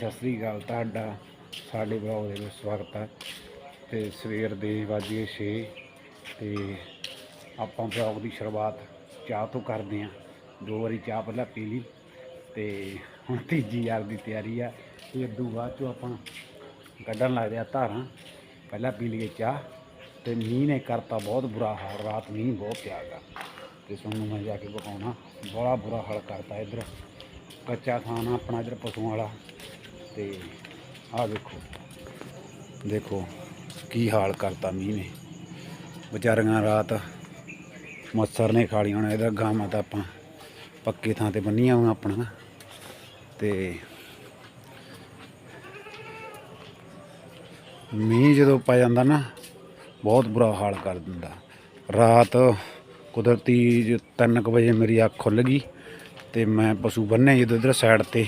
ਸਤਿ ਸ੍ਰੀ ਅਕਾਲ, ਤੁਹਾਡਾ, ਸਾਡੇ ਬਲੌਗ ਦੇ ਵਿੱਚ ਸਵਾਗਤ ਹੈ। ਤੇ ਸਵੇਰ ਦੇ ਵੱਜੇ 6 ਤੇ ਆਪਾਂ ਬਲੌਗ ਦੀ ਸ਼ੁਰੂਆਤ ਚਾਹ ਤੋਂ ਕਰਦੇ ਹਾਂ। ਦੋ ਵਾਰੀ ਚਾਹ ਪਹਿਲਾਂ ਪੀ ਲਈ ਤੇ ਹੁਣ ਤੀਜੀ ਯਾਰ ਦੀ ਤਿਆਰੀ ਆ। ਇਹ ਤੋਂ ਬਾਅਦ ਚੋਂ ਆਪਾਂ ਕੱਢਣ ਲੱਗਦੇ ਆ ਧਾਰਾਂ। ਪਹਿਲਾਂ ਪੀ ਲਈਏ ਚਾਹ ਤੇ ਮੀਂਹ ਨੇ ਕਰਤਾ ਬਹੁਤ ਬੁਰਾ ਹਾਲ, ਰਾਤ ਮੀਂਹ ਬਹੁਤ ਪਿਆ ਗਾ ਤੇ ਤੁਹਾਨੂੰ ਮੈਂ ਜਾ ਕੇ ਵਿਖਾਉਣਾ, ਬੜਾ ਬੁਰਾ ਹਾਲ ਕਰਤਾ ਇੱਧਰ। ਕੱਚਾ ਥਾਂ ਆਪਣਾ ਇੱਧਰ ਪਸ਼ੂਆਂ ਵਾਲਾ। ਤੇ ਆਹ ਦੇਖੋ ਦੇਖੋ ਕੀ ਹਾਲ ਕਰਤਾ ਮੀਂਹ ਨੇ। ਵਿਚਾਰੀਆਂ ਰਾਤ ਮੱਛਰ ਨੇ ਖਾ ਲਈਆਂ ਨੇ ਇਹਦਾ ਗਾਵਾਂ ਤਾਂ ਆਪਾਂ ਪੱਕੇ ਥਾਂ ਤੇ ਬੰਨੀਆਂ ਹੋਈਆਂ ਆਪਣਾ ਤੇ ਮੀਂਹ ਜਦੋਂ ਪੈ ਜਾਂਦਾ ਨਾ, ਬਹੁਤ ਬੁਰਾ ਹਾਲ ਕਰ ਦਿੰਦਾ। ਰਾਤ ਕੁਦਰਤੀ 3 ਵਜੇ ਮੇਰੀ ਅੱਖ ਖੁੱਲ ਗਈ ਤੇ ਮੈਂ ਪਸ਼ੂ ਬੰਨੇ ਜਦੋਂ ਇਧਰ ਸਾਈਡ ਤੇ।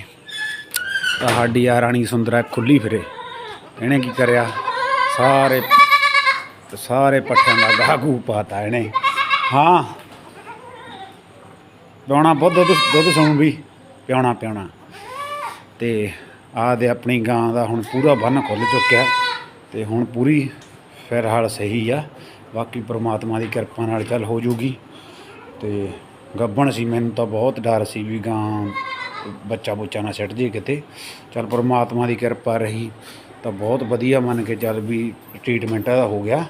ਸਾਡੀ ਆ ਰਾਣੀ ਸੁੰਦਰਾ ਖੁੱਲੀ ਫਿਰੇ। ਇਹਨੇ ਕੀ ਕਰਿਆ? ਸਾਰੇ ਸਾਰੇ ਪੱਠਿਆਂ ਦਾ ਗਾਗੂ ਪਾਤਾ ਇਹਨੇ। ਹਾਂ। ਪਿਆਉਣਾ ਬਹੁਤ ਦੁੱਧ ਦੁੱਧ ਸੌਂ ਵੀ। ਪਿਆਉਣਾ ਪਿਆਉਣਾ ਤੇ ਆ ਦੇ ਆਪਣੀ ਗਾਂ ਦਾ ਹੁਣ ਪੂਰਾ ਬੰਨ ਖੁੱਲ ਚੁੱਕਿਆ। ਤੇ ਹੁਣ ਪੂਰੀ ਫਿਰ ਹਾਲ ਸਹੀ ਆ। ਬਾਕੀ ਪ੍ਰਮਾਤਮਾ ਦੀ ਕਿਰਪਾ ਨਾਲ ਚੱਲ ਹੋ ਜੂਗੀ। ਤੇ ਗੱਬਣ ਸੀ, ਮੈਨੂੰ ਤਾਂ ਬਹੁਤ ਡਰ ਸੀ ਵੀ ਗਾਂ ਬੱਚਾ ਬੁੱਚਾ ਨਾ ਸਿੱਟ ਜੇ ਕਿਤੇ। ਚੱਲ ਪਰਮਾਤਮਾ ਦੀ ਕਿਰਪਾ ਰਹੀ ਤਾਂ ਬਹੁਤ ਵਧੀਆ ਮੰਨ ਕੇ ਚੱਲ ਵੀ ਟ੍ਰੀਟਮੈਂਟ ਇਹਦਾ ਹੋ ਗਿਆ।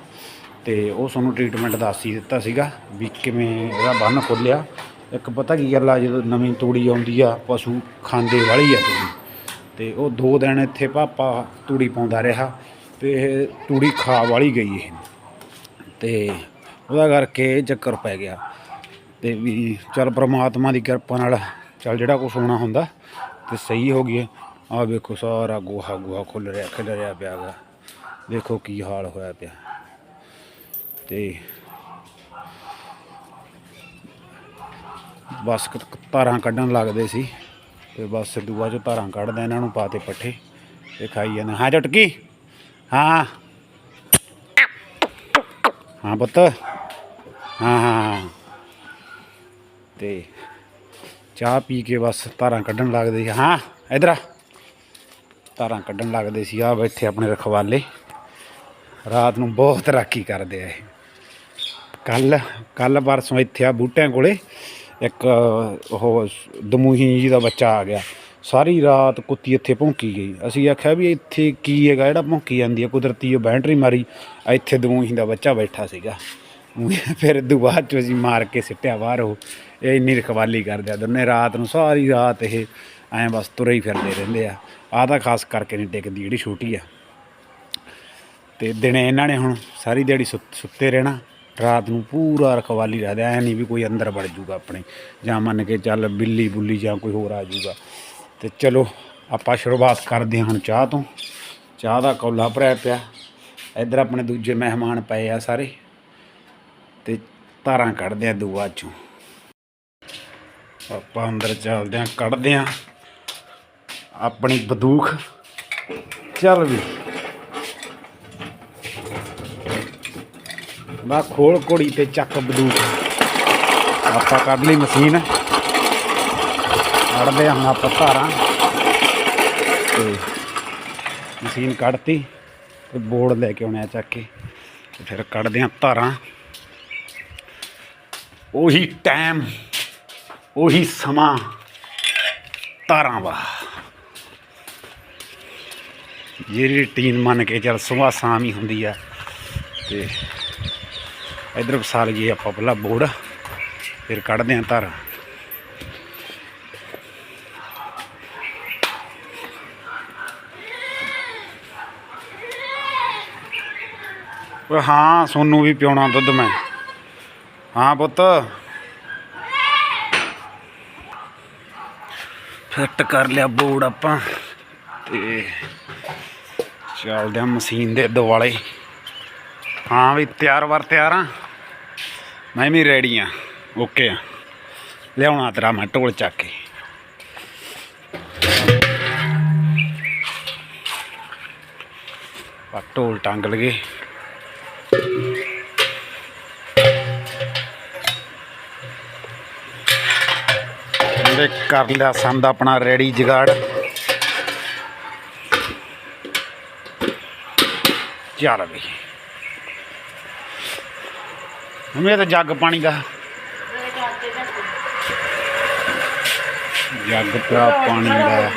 ਤੇ ਉਹ ਸਾਨੂੰ ਟ੍ਰੀਟਮੈਂਟ ਦੱਸ ਹੀ ਦਿੱਤਾ ਸੀਗਾ ਵੀ ਕਿਵੇਂ ਇਹਦਾ ਬੰਨ ਖੁੱਲਿਆ। ਇੱਕ ਪਤਾ ਕੀ ਗੱਲ ਆ, ਜਦੋਂ ਨਵੀਂ ਤੂੜੀ ਆਉਂਦੀ ਆ, ਪਸ਼ੂ ਖਾਂਦੇ ਵਾਲੀ ਆ ਤੂੜੀ। ਤੇ ਉਹ ਦੋ ਦਿਨ ਇੱਥੇ ਪਾਪਾ ਤੂੜੀ ਪਾਉਂਦਾ ਰਿਹਾ ਤੇ ਇਹ ਤੂੜੀ ਖਾ ਵਾਲੀ ਗਈ ਇਹ। ਤੇ ਉਹਦਾ ਕਰਕੇ ਚੱਕਰ ਪੈ ਗਿਆ। ਤੇ ਵੀ ਚੱਲ ਪ੍ਰਮਾਤਮਾ ਦੀ ਕਿਰਪਾ ਨਾਲ ਚੱਲ ਜਿਹੜਾ ਕੁਛ ਹੋਣਾ ਹੁੰਦਾ ਤੇ ਸਹੀ ਹੋ ਗਿਆ ਆਹ ਵੇਖੋ ਸਾਰਾ ਗੋਹਾ ਗੋਹਾ ਖੁੱਲ ਰਿਹਾ, ਖਿਲ ਰਿਹਾ ਪਿਆ ਗਾ। ਵੇਖੋ ਕੀ ਹਾਲ ਹੋਇਆ ਪਿਆ। ਤੇ ਬਸ ਕ- ਧਾਰਾਂ ਕੱਢਣ ਲੱਗਦੇ ਸੀ ਤੇ ਬਸ ਦੂਆ 'ਚ ਧਾਰਾਂ ਕੱਢਦੇ ਇਹਨਾਂ ਨੂੰ ਪਾਤੇ ਪੱਠੇ ਤੇ ਖਾਈ ਜਾਂਦੇ। ਹਾਂ ਝਟਕੀ। ਹਾਂ। ਹਾਂ ਪੁੱਤ। ਹਾਂ ਹਾਂ ਹਾਂ। ਤੇ ਚਾਹ ਪੀ ਕੇ ਬਸ ਧਾਰਾਂ ਕੱਢਣ ਲੱਗਦੇ ਸੀ। ਹਾਂ, ਇਧਰ ਆ। ਧਾਰਾਂ ਕੱਢਣ ਲੱਗਦੇ ਸੀ। ਆ ਬੈਠੇ ਆਪਣੇ ਰਖਵਾਲੇ। ਰਾਤ ਨੂੰ ਬਹੁਤ ਰਾਖੀ ਕਰਦੇ ਆ ਇਹ। ਕੱਲ ਕੱਲ ਪਰਸੋਂ ਇੱਥੇ ਆ ਬੂਟਿਆਂ ਕੋਲੇ। ਇੱਕ ਉਹ ਦਮੂਹੀ ਜੀ ਦਾ ਬੱਚਾ ਆ ਗਿਆ। ਸਾਰੀ ਰਾਤ ਕੁੱਤੀ ਇੱਥੇ ਭੌਂਕੀ ਗਈ। ਅਸੀਂ ਆਖਿਆ ਵੀ ਇੱਥੇ ਕੀ ਹੈਗਾ? ਜਿਹੜਾ ਭੌਂਕੀ ਜਾਂਦੀ ਹੈ ਕੁਦਰਤੀ ਉਹ ਬੈਟਰੀ ਮਾਰੀ। ਇੱਥੇ ਦਮੂਹੀ ਦਾ ਬੱਚਾ ਬੈਠਾ ਸੀਗਾ। ਫਿਰ ਦੁਬਾਰਾ ਚ ਅਸੀਂ ਮਾਰ ਕੇ ਸਿੱਟਿਆ ਬਾਹਰ। ਉਹ ਇਹ ਇੰਨੀ ਰਖਵਾਲੀ ਕਰਦੇ ਆ ਦੋਨੇ, ਰਾਤ ਨੂੰ ਸਾਰੀ ਰਾਤ ਇਹ ਐਂ ਬਸ ਤੁਰੇ ਹੀ ਫਿਰਦੇ ਰਹਿੰਦੇ ਆ। ਆਹ ਤਾਂ ਖਾਸ ਕਰਕੇ ਨਹੀਂ ਟਿਕਦੀ, ਜਿਹੜੀ ਛੋਟੀ ਆ। ਤੇ ਦਿਨੇ ਇਹਨਾਂ ਨੇ ਹੁਣ ਸਾਰੀ ਦਿਹਾੜੀ ਸੁੱਤ- ਸੁੱਤੇ ਰਹਿਣਾ। ਰਾਤ ਨੂੰ ਪੂਰਾ ਰਖਵਾਲੀ ਰੱਖਦੇ ਐ ਨਹੀਂ ਵੀ ਕੋਈ ਅੰਦਰ ਵੜ ਜੂਗਾ ਆਪਣੇ, ਜਾਂ ਮੰਨ ਕੇ ਚੱਲ ਬਿੱਲੀ ਬੁੱਲੀ ਜਾਂ ਕੋਈ ਹੋਰ ਆ ਜੂਗਾ। ਤੇ ਚਲੋ, ਆਪਾਂ ਸ਼ੁਰੂਆਤ ਕਰਦੇ ਹਾਂ ਹੁਣ ਚਾਹ ਤੋਂ। ਚਾਹ ਦਾ ਕੌਲਾ ਭਰਿਆ ਪਿਆ। ਇੱਧਰ ਆਪਣੇ ਦੂਜੇ ਮਹਿਮਾਨ ਪਏ ਆ ਸਾਰੇ। ਤੇ ਧਾਰਾਂ ਕੱਢਦੇ ਆ ਦੂਆ ਚੋਂ। ਆਪਾਂ ਅੰਦਰ ਚੱਲਦੇ ਆ, ਕੱਢਦੇ ਆ। ਆਪਣੀ ਬੰਦੂਕ ਚੱਲ ਵੀ। ਬਾ ਖੋਲ ਕੋੜੀ ਤੇ ਚੱਕ ਬੰਦੂਕ ਆਪਾਂ ਕੱਢ ਲਈ ਮਸ਼ੀਨ। ਕੱਢਦੇ ਹਾਂ ਹੁਣ ਆਪਾਂ ਧਾਰਾਂ। ਤੇ ਮਸ਼ੀਨ ਕੱਢਤੀ ਤੇ ਬੋਰਡ ਲੈ ਕੇ ਆਉਣੇ ਆ ਚੱਕ ਕੇ। ਫਿਰ ਕੱਢਦੇ ਹਾਂ ਧਾਰਾਂ। ਉਹੀ ਟਾਈਮ, ਉਹੀ ਸਮਾਂ ਧਾਰਾਂ ਵਾ ਜਿਹੜੀ ਰੂਟੀਨ ਮੰਨ ਕੇ ਚੱਲ ਸੁਬਾਹ ਸ਼ਾਮ ਹੀ ਹੁੰਦੀ ਆ, ਤੇ ਇਧਰ ਵਸਾ ਲਈਏ ਆਪਾਂ ਪਹਿਲਾਂ ਬੋੜ ਫਿਰ ਕੱਢਦੇ ਆਂ ਧਾਰਾਂ ਹਾਂ, ਸੋਨੂੰ ਵੀ ਪਿਉਣਾ ਦੁੱਧ ਮੈਂ। ਹਾਂ ਪੁੱਤ। ਫਿੱਟ ਕਰ ਲਿਆ ਬੋਰਡ ਆਪਾਂ ਤੇ ਚੱਲਦੇ ਆ ਮਸ਼ੀਨ ਦੇ ਦੁਆਲੇ। ਹਾਂ ਵੀ ਤਿਆਰ ਵਰ ਤਿਆਰ ਆ ਮੈਂ ਵੀ ਰੈਡੀ ਆ ਓਕੇ ਆ। ਲਿਆਉਣਾ ਤੇਰਾ ਮੈਂ ਢੋਲ ਚੱਕ ਕੇ। ਆ ਢੋਲ ਟੰਗ ਲਗੇ। ਤੇ ਕਰ ਲਿਆ ਸੰਦ ਆਪਣਾ ਰੈਡੀ ਜਗਾੜ। ਚੱਲ ਬਈ ਮੰਮੀ ਤਾਂ ਜੱਗ ਪਾਣੀ ਦਾ। ਜੱਗ ਪਿਆ ਪਾਣੀ ਦਾ।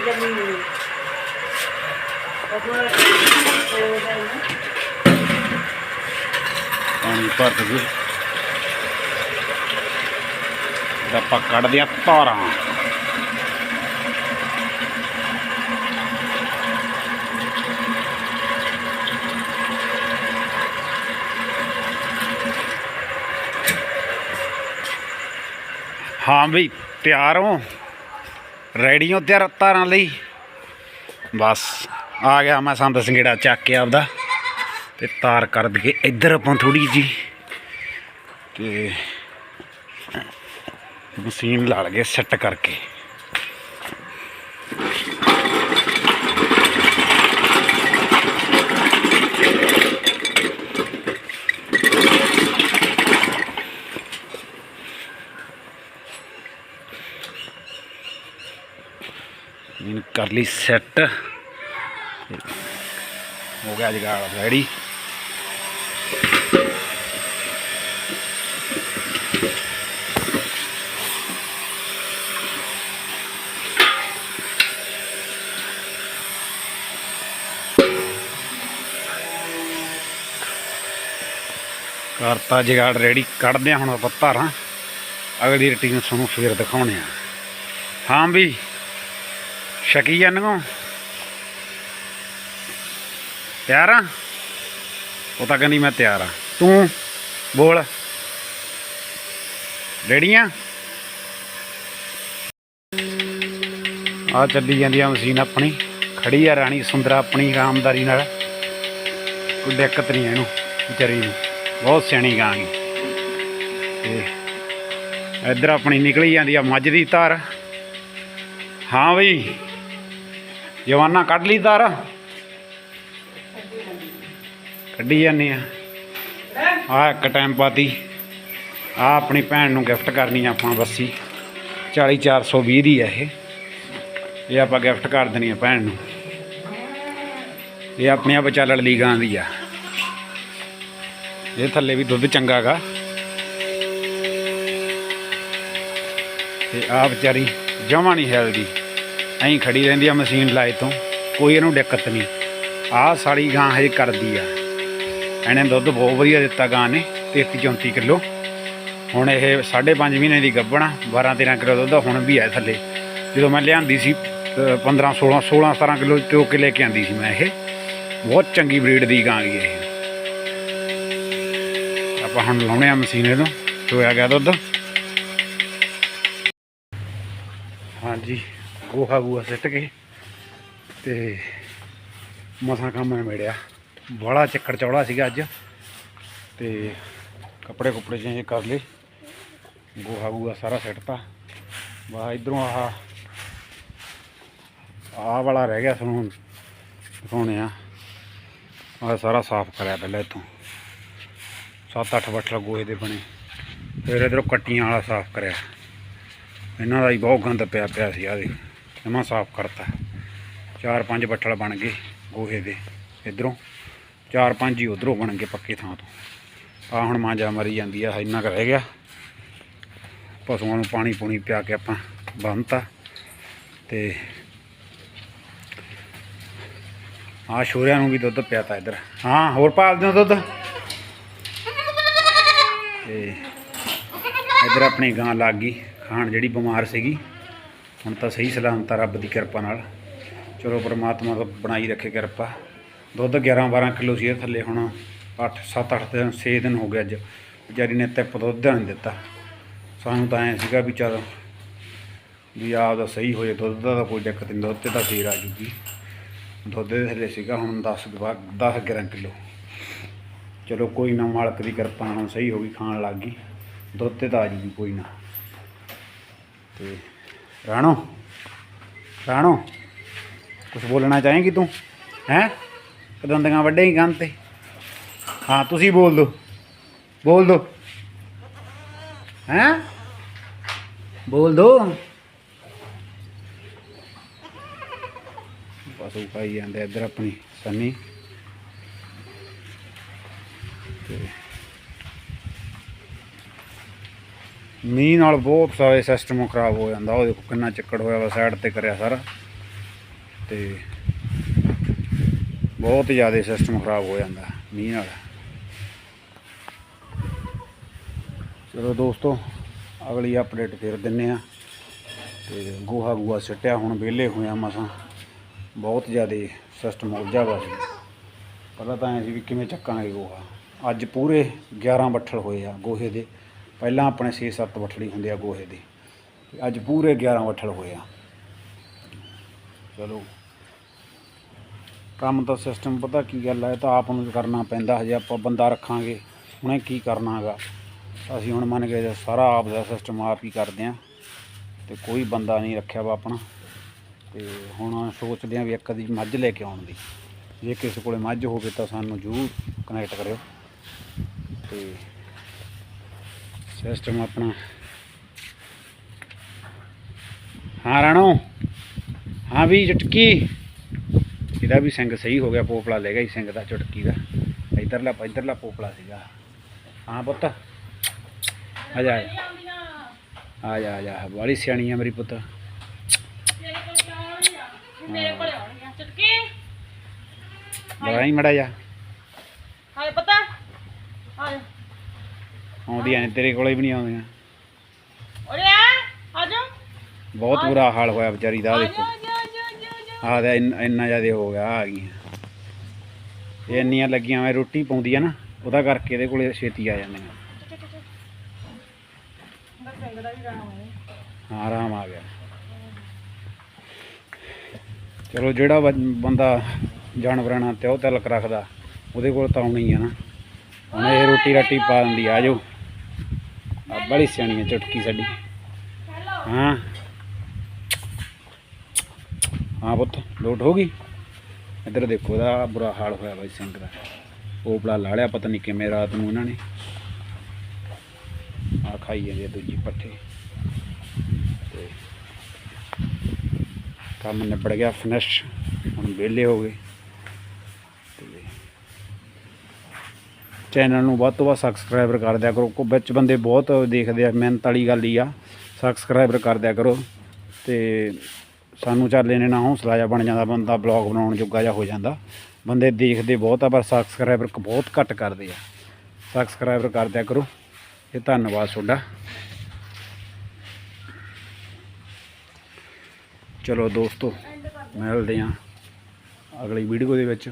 ਪਾਣੀ ਭਰ ਦੇ ਦਾ ਆਪਾਂ ਕੱਢਦੇ ਆ ਤਾਰਾਂ। ਹਾਂ ਬਈ, ਤਿਆਰ ਹੋ। ਰੈਡੀ ਹੋ ਤਿਆਰ ਤਾਰਾਂ ਲਈ। ਬਸ, ਆ ਗਿਆ ਮੈਂ ਸੰਦ ਸੰਗੇੜਾ ਚੱਕ ਕੇ ਆਪਦਾ। ਤੇ ਤਾਰ ਕਰ ਦਈਏ। ਇੱਧਰ ਆਪਾਂ ਥੋੜੀ ਜੀ ਤੇ ਮਸ਼ੀਨ ਲਾ ਲਗੇ ਸੈੱਟ ਕਰਕੇ। ਇਹਨੂੰ ਕਰ ਲਈ ਸੈੱਟ। ਹੋ ਗਿਆ ਜਗਾੜ ਰੈਡੀ। ਕਰਤਾ ਜਗਾੜ ਰੈਡੀ। ਕੱਢਦੇ ਹਾਂ ਹੁਣ ਆਪਾਂ ਧਾਰਾਂ। ਅਗਲੀ ਰੂਟੀਨ ਤੁਹਾਨੂੰ ਫੇਰ ਦਿਖਾਉਣੇ ਆ ਹਾਂ ਵੀ ਸ਼ਕੀ ਜਾਨੋ ਤਿਆਰ ਆ? ਉਹ ਤਾਂ ਕਹਿੰਦੀ ਮੈਂ ਤਿਆਰ ਆ। ਤੂੰ ਬੋਲ। ਰੈਡੀ ਆ ਚੱਲੀ ਜਾਂਦੀ ਆ ਮਸ਼ੀਨ ਆਪਣੀ। ਖੜੀ ਆ ਰਾਣੀ ਸੁੰਦਰਾ ਆਪਣੀ ਆਰਾਮਦਾਰੀ ਨਾਲ। ਕੋਈ ਦਿੱਕਤ ਨਹੀਂ ਇਹਨੂੰ, ਵਿਚਾਰੀ ਨੂੰ। ਬਹੁਤ ਸਿਆਣੀ ਗਾਂ ਗੀ। ਤੇ ਇੱਧਰ ਆਪਣੀ ਨਿਕਲੀ ਜਾਂਦੀ ਆ ਮੱਝ ਦੀ ਧਾਰ। ਹਾਂ ਬਈ। ਜਵਾਨਾ ਕੱਢ ਲਈ ਧਾਰ ਕੱਢੀ ਜਾਂਦੇ ਆ। ਆ ਇੱਕ ਟਾਈਮ ਪਾਤੀ। ਆ ਆਪਣੀ ਭੈਣ ਨੂੰ ਗਿਫਟ ਕਰਨੀ ਆ ਆਪਾਂ ਬੱਸੀ 40420 ਦੀ ਆ ਇਹ। ਇਹ ਆਪਾਂ ਗਿਫਟ ਕਰ ਦੇਣੀ ਆ ਭੈਣ ਨੂੰ। ਇਹ ਆਪਣੇ ਆਪ ਚੱਲਣ ਲਈ ਗਾਂ ਦੀ ਆ। ਇਹ ਥੱਲੇ ਵੀ ਦੁੱਧ ਚੰਗਾ ਗਾ। ਤੇ ਆ ਵਿਚਾਰੀ ਜਮਾ ਨਹੀਂ ਹੈਲਦੀ ਐਂ ਖੜੀ ਰਹਿੰਦੀ ਆ ਮਸ਼ੀਨ ਲਾਏ ਤੋਂ, ਕੋਈ ਇਹਨੂੰ ਦਿੱਕਤ ਨਹੀਂ। ਆਹ ਸਾੜੀ ਗਾਂ ਹਜੇ ਕਰਦੀ ਆ। ਇਹਨੇ ਦੁੱਧ ਬਹੁਤ ਵਧੀਆ ਦਿੱਤਾ ਗਾਂ ਨੇ 33 34 ਕਿਲੋ। ਹੁਣ ਇਹ 5.5 ਮਹੀਨੇ ਦੀ ਗੱਭਣ ਆ 12 13 ਕਿਲੋ ਦੁੱਧ ਹੁਣ ਵੀ ਹੈ ਥੱਲੇ। ਜਦੋਂ ਮੈਂ ਲਿਆਂਦੀ ਸੀ 15 16 16 17 ਕਿਲੋ ਚੋ ਕੇ ਲੈ ਕੇ ਆਂਦੀ ਸੀ ਮੈਂ ਇਹ। ਬਹੁਤ ਚੰਗੀ ਬਰੀਡ ਦੀ ਗਾਂ ਗਈ ਇਹ। ਆਪਾਂ ਹੁਣ ਲਾਉਣੇ ਆ ਮਸ਼ੀਨ ਇਹਨੂੰ ਚੋਇਆ ਗਿਆ ਦੁੱਧ। ਹਾਂਜੀ। ਗੋਹਾ ਗੂਆ ਸਿੱਟ ਕੇ ਤੇ ਮਸਾਂ ਕੰਮ ਨਿਬੜਿਆ ਬੜਾ ਚੱਕਰ ਚੌੜਾ ਸੀਗਾ ਅੱਜ ਤੇ ਕੱਪੜੇ ਕੁੱਪੜੇ ਚੇਂਜ ਕਰ ਲਏ। ਗੋਹਾ ਗੂਆ ਸਾਰਾ ਸਿੱਟਤਾ ਬਾ ਇਧਰੋਂ ਆਹ ਆਹ ਵਾਲਾ ਰਹਿ ਗਿਆ ਤੁਹਾਨੂੰ ਦਿਖਾਉਣੇ ਆ। ਆਹ ਸਾਰਾ ਸਾਫ਼ ਕਰਿਆ ਪਹਿਲਾਂ ਇੱਥੋਂ। ਸੱਤ ਅੱਠ ਬੱਠਲ ਗੋਹੇ ਦੇ ਬਣੇ। ਫਿਰ ਇਧਰੋਂ ਕੱਟੀਆਂ ਵਾਲਾ ਸਾਫ਼ ਕਰਿਆ। ਇਹਨਾਂ ਦਾ ਹੀ ਬਹੁਤ ਗੰਦ ਪਿਆ ਪਿਆ ਸੀ, ਆਹ ਦੇ ਜਮਾਂ ਸਾਫ਼ ਕਰਤਾ। ਚਾਰ ਪੰਜ ਬੱਠਲ ਬਣ ਗਏ ਗੋਹੇ ਦੇ ਇਧਰੋਂ। ਚਾਰ ਪੰਜ ਹੀ ਉਧਰੋਂ ਬਣ ਗਏ ਪੱਕੇ ਥਾਂ ਤੋਂ। ਆ ਹੁਣ ਮਾਂਜਾ ਮਰੀ ਜਾਂਦੀ ਆ, ਇੰਨਾ ਕੁ ਰਹਿ ਗਿਆ। ਪਸ਼ੂਆਂ ਨੂੰ ਪਾਣੀ ਪੂਣੀ ਪਿਆ ਕੇ ਆਪਾਂ ਬੰਨਤਾ। ਤੇ ਆ ਸ਼ੋਰਿਆਂ ਨੂੰ ਵੀ ਦੁੱਧ ਪਿਆਤਾ ਇੱਧਰ। ਹਾਂ, ਹੋਰ ਪਾਲਦੇ ਹੋ ਦੁੱਧ। ਤੇ ਇੱਧਰ ਆਪਣੀ ਗਾਂ ਲੱਗ ਗਈ। ਖਾਣ ਜਿਹੜੀ ਬਿਮਾਰ ਸੀਗੀ। ਹੁਣ ਤਾਂ ਸਹੀ ਸਲਾਮਤ ਆ ਰੱਬ ਦੀ ਕਿਰਪਾ ਨਾਲ। ਚਲੋ ਪਰਮਾਤਮਾ ਤਾਂ ਬਣਾਈ ਰੱਖੇ ਕਿਰਪਾ। ਦੁੱਧ 11 12 ਕਿਲੋ ਸੀ ਇਹ ਥੱਲੇ ਹੁਣ। 8 7 8 ਦਿਨ 6 ਦਿਨ ਹੋ ਗਏ ਅੱਜ। ਵਿਚਾਰੀ ਨੇ ਤਿੱਪ ਦੁੱਧ ਨਹੀਂ ਦਿੱਤਾ। ਸਾਨੂੰ ਤਾਂ ਐ ਸੀਗਾ ਵੀ ਚਲ ਵੀ ਆਪ ਦਾ ਸਹੀ ਹੋਏ, ਦੁੱਧ ਦਾ ਤਾਂ ਕੋਈ ਦਿੱਕਤ ਨਹੀਂ, ਦੁੱਧ ਤੇ ਤਾਂ ਫੇਰ ਆ ਜੂਗੀ। ਦੁੱਧ ਦੇ ਥੱਲੇ ਸੀਗਾ ਹੁਣ 10 10 11 ਕਿਲੋ। ਚਲੋ ਕੋਈ ਨਾ, ਮਾਲਕ ਦੀ ਕਿਰਪਾ ਨਾਲ ਹੁਣ ਸਹੀ ਹੋ ਗਈ, ਖਾਣ ਲੱਗ ਗਈ। ਦੁੱਧ ਤੇ ਤਾਂ ਆ ਜੂਗੀ ਕੋਈ ਨਾ। ਤੇ ਰਾਣੋ ਰਾਣੋ ਕੁਝ ਬੋਲਣਾ ਚਾਹੇਂਗੀ ਤੂੰ? ਹੈ? ਕਦੰਦੀਆਂ ਵੱਡੇ ਹੀ ਗੰਨ ਤੇ। ਹਾਂ, ਤੁਸੀਂ ਬੋਲ ਦੋ ਬੋਲ ਦੋ ਹੈ? ਬੋਲ ਦੋ ਬਸ ਉਹ ਪਾਈ ਜਾਂਦੇ ਇੱਧਰ ਆਪਣੀ ਸੰਨੀ। ਤੇ ਮੀਂਹ ਨਾਲ ਬਹੁਤ ਸਾਰੇ ਸਿਸਟਮ ਖਰਾਬ ਹੋ ਜਾਂਦਾ। ਉਹ ਦੇਖੋ ਕਿੰਨਾ ਚੱਕੜ ਹੋਇਆ ਵਾ ਸਾਈਡ ਤੇ ਕਰਿਆ ਸਾਰਾ। ਤੇ ਬਹੁਤ ਜ਼ਿਆਦਾ ਸਿਸਟਮ ਖਰਾਬ ਹੋ ਜਾਂਦਾ ਮੀਂਹ ਨਾਲ। ਚਲੋ ਦੋਸਤੋ, ਅਗਲੀ ਅਪਡੇਟ ਫਿਰ ਦਿੰਨੇ ਆ। ਤੇ ਗੋਹਾ ਗੂਆ ਸਿੱਟਿਆ, ਹੁਣ ਵਿਹਲੇ ਹੋਏ ਆ ਮਸਾਂ। ਬਹੁਤ ਜ਼ਿਆਦਾ ਸਿਸਟਮ ਉਲਝਾ ਵਾ ਸੀ ਪਹਿਲਾਂ ਤਾਂ ਐਂ ਸੀ ਵੀ ਕਿਵੇਂ ਚੱਕਾਂਗੇ ਗੋਹਾ। ਅੱਜ ਪੂਰੇ 11 ਬੱਠਲ ਹੋਏ ਆ ਗੋਹੇ ਦੇ। ਪਹਿਲਾਂ ਆਪਣੇ 6-7 ਬੱਠਲੀ ਹੁੰਦੇ ਆ ਗੋਹੇ ਦੇ। ਅੱਜ ਪੂਰੇ 11 ਬੱਠਲ ਹੋਏ ਆ। ਚਲੋ। ਕੰਮ ਤਾਂ ਸਿਸਟਮ ਪਤਾ ਕੀ ਗੱਲ ਹੈ ਤਾਂ ਆਪ ਨੂੰ ਕਰਨਾ ਪੈਂਦਾ, ਹਜੇ ਆਪਾਂ ਬੰਦਾ ਰੱਖਾਂਗੇ, ਹੁਣੇ ਕੀ ਕਰਨਾ ਹੈਗਾ ਅਸੀਂ ਹੁਣ ਮੰਨ ਗਏ ਸਾਰਾ ਆਪ ਦਾ ਸਿਸਟਮ ਆਪ ਹੀ ਕਰਦੇ ਆ, ਤੇ ਕੋਈ ਬੰਦਾ ਨਹੀਂ ਰੱਖਿਆ ਵਾ ਆਪਣਾ। ਤੇ ਹੁਣ ਸੋਚਦੇ ਆ ਵੀ ਇੱਕ ਦੀ ਮੱਝ ਲੈ ਕੇ ਆਉਣ ਦੀ। ਜੇ ਕਿਸੇ ਕੋਲੇ ਮੱਝ ਹੋਵੇ ਤਾਂ ਸਾਨੂੰ ਜ਼ਰੂਰ ਕਨੈਕਟ ਕਰਿਓ। ਤੇ ਸਿਸਟਮ ਆਪਣਾ। ਹਾਂ ਰਾਣੋ। ਹਾਂ ਵੀ ਚੁਟਕੀ। ਇਹਦਾ ਵੀ ਸਿੰਘ ਸਹੀ ਹੋ ਗਿਆ ਪੋਪਲਾ ਲੈ ਗਿਆ ਹੀ ਸਿੰਘ ਦਾ ਚੁਟਕੀ ਦਾ। ਇਧਰਲਾ ਇਧਰਲਾ ਪੋਪਲਾ ਸੀਗਾ। ਹਾਂ ਪੁੱਤ। ਆ ਜਾ ਆ ਜਾ। ਆ ਜਾ ਬੜੀ ਸਿਆਣੀ ਆ ਮੇਰੀ ਪੁੱਤ। ਮੇਰੇ ਕੋਲ ਆਉਣਗੀਆਂ ਚੁਟਕੀ। ਬੜਾ ਹੀ ਮੜਾ ਜਾ ਹਾਏ ਪਤਾ। ਹਾਏ ਆਉਂਦੀਆਂ ਨੇ ਤੇਰੇ ਕੋਲੇ ਵੀ ਨਹੀਂ ਆਉਂਦੀਆਂ। ਓਰੇ ਆ ਆਜੋ ਬਹੁਤ ਬੁਰਾ ਹਾਲ ਹੋਇਆ ਵਿਚਾਰੀ ਦਾ ਦੇਖੋ। ਆਹ ਦਾ ਇੰਨਾ ਜ਼ਿਆਦਾ ਹੋ ਗਿਆ ਆ ਗਈਆਂ। ਇਹ ਇੰਨੀਆਂ ਲੱਗੀਆਂ ਹੋਏ ਰੋਟੀ ਪਾਉਂਦੀ ਆ ਨਾ ਉਹਦਾ ਕਰਕੇ ਇਹਦੇ ਕੋਲੇ ਛੇਤੀ ਆ ਜਾਂਦੀਆਂ। ਹਾਂ ਆਰਾਮ ਆ ਗਿਆ। ਚਲੋ ਜਿਹੜਾ ਬੰਦਾ ਜਾਨਵਰਾਂ ਨਾਲ ਤੇ ਉਹ ਤਲਕ ਰੱਖਦਾ ਉਹਦੇ ਕੋਲ ਤਾਂ ਆਉਣੀ ਆ ਨਾ। ਹੁਣ ਇਹ ਰੋਟੀ ਰਾਟੀ ਪਾ ਦਿੰਦੀ ਆ ਜਾਓ। ਆ, ਬੜੀ ਸਿਆਣੀ ਆ ਚੁਟਕੀ ਸਾਡੀ। ਹਾਂ। ਹਾਂ ਪੁੱਤ, ਲੋਟ ਹੋ ਗਈ? ਇੱਧਰ ਦੇਖੋ, ਇਹਦਾ ਬੁਰਾ ਹਾਲ ਹੋਇਆ ਬਾਈ ਸਿੰਘ ਦਾ। ਓਪਲਾ ਲਾ ਲਿਆ ਪਤਾ ਨਹੀਂ ਕਿਵੇਂ ਰਾਤ ਨੂੰ ਇਹਨਾਂ ਨੇ ਆ ਖਾਈ ਜਾਂਦੇ ਦੂਜੀ ਪੱਠੇ। ਕੰਮ ਨਿਬੜ ਗਿਆ ਫਿਨਿਸ਼ ਹੁਣ ਵਿਹਲੇ ਹੋ ਗਏ ਤੇ ਚੈਨਲ ਨੂੰ ਵੱਧ ਤੋਂ ਵੱਧ ਸਬਸਕ੍ਰਾਈਬਰ ਕਰ ਦਿਆ ਕਰੋ। ਕੋ ਵਿੱਚ ਬੰਦੇ ਬਹੁਤ ਦੇਖਦੇ ਆ, ਮਿਹਨਤ ਵਾਲੀ ਗੱਲ ਹੀ ਆ। ਸਬਸਕ੍ਰਾਈਬਰ ਕਰ ਦਿਆ ਕਰੋ ਤੇ ਸਾਨੂੰ ਚੱਲ ਇਹਨੇ ਨਾ ਹੌਸਲਾ ਜਿਹਾ ਬਣ ਜਾਂਦਾ, ਬੰਦਾ ਬਲੌਗ ਬਣਾਉਣ ਜੋਗਾ ਜਿਹਾ ਹੋ ਜਾਂਦਾ। ਬੰਦੇ ਦੇਖਦੇ ਬਹੁਤ ਆ, ਪਰ ਸਬਸਕ੍ਰਾਈਬਰ ਬਹੁਤ ਘੱਟ ਕਰਦੇ ਆ। ਸਬਸਕ੍ਰਾਈਬਰ ਕਰ ਦਿਆ ਕਰੋ। ਇਹ ਧੰਨਵਾਦ ਤੁਹਾਡਾ। ਚਲੋ ਦੋਸਤੋ, ਮਿਲਦੇ ਹਾਂ ਅਗਲੀ ਵੀਡੀਓ ਦੇ ਵਿੱਚ।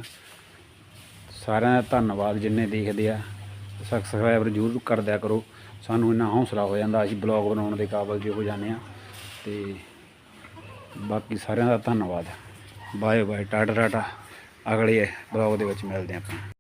ਸਾਰਿਆਂ ਦਾ ਧੰਨਵਾਦ ਜਿੰਨੇ ਦੇਖਦੇ ਆ। ਸਬਸਕ੍ਰਾਈਬਰ ਜ਼ਰੂਰ ਕਰ ਦਿਆ ਕਰੋ। ਸਾਨੂੰ ਇੰਨਾ ਹੌਸਲਾ ਹੋ ਜਾਂਦਾ, ਅਸੀਂ ਬਲੌਗ ਬਣਾਉਣ ਦੇ ਕਾਬਲ ਜੇ ਹੋ ਜਾਂਦੇ ਆ। ਤੇ ਬਾਕੀ ਸਾਰਿਆਂ ਦਾ ਧੰਨਵਾਦ। ਬਾਏ ਬਾਏ ਟਾਟਾ ਟਾਟਾ ਅਗਲੇ ਬਲੌਗ ਦੇ ਵਿੱਚ ਮਿਲਦੇ ਹਾਂ ਆਪਾਂ।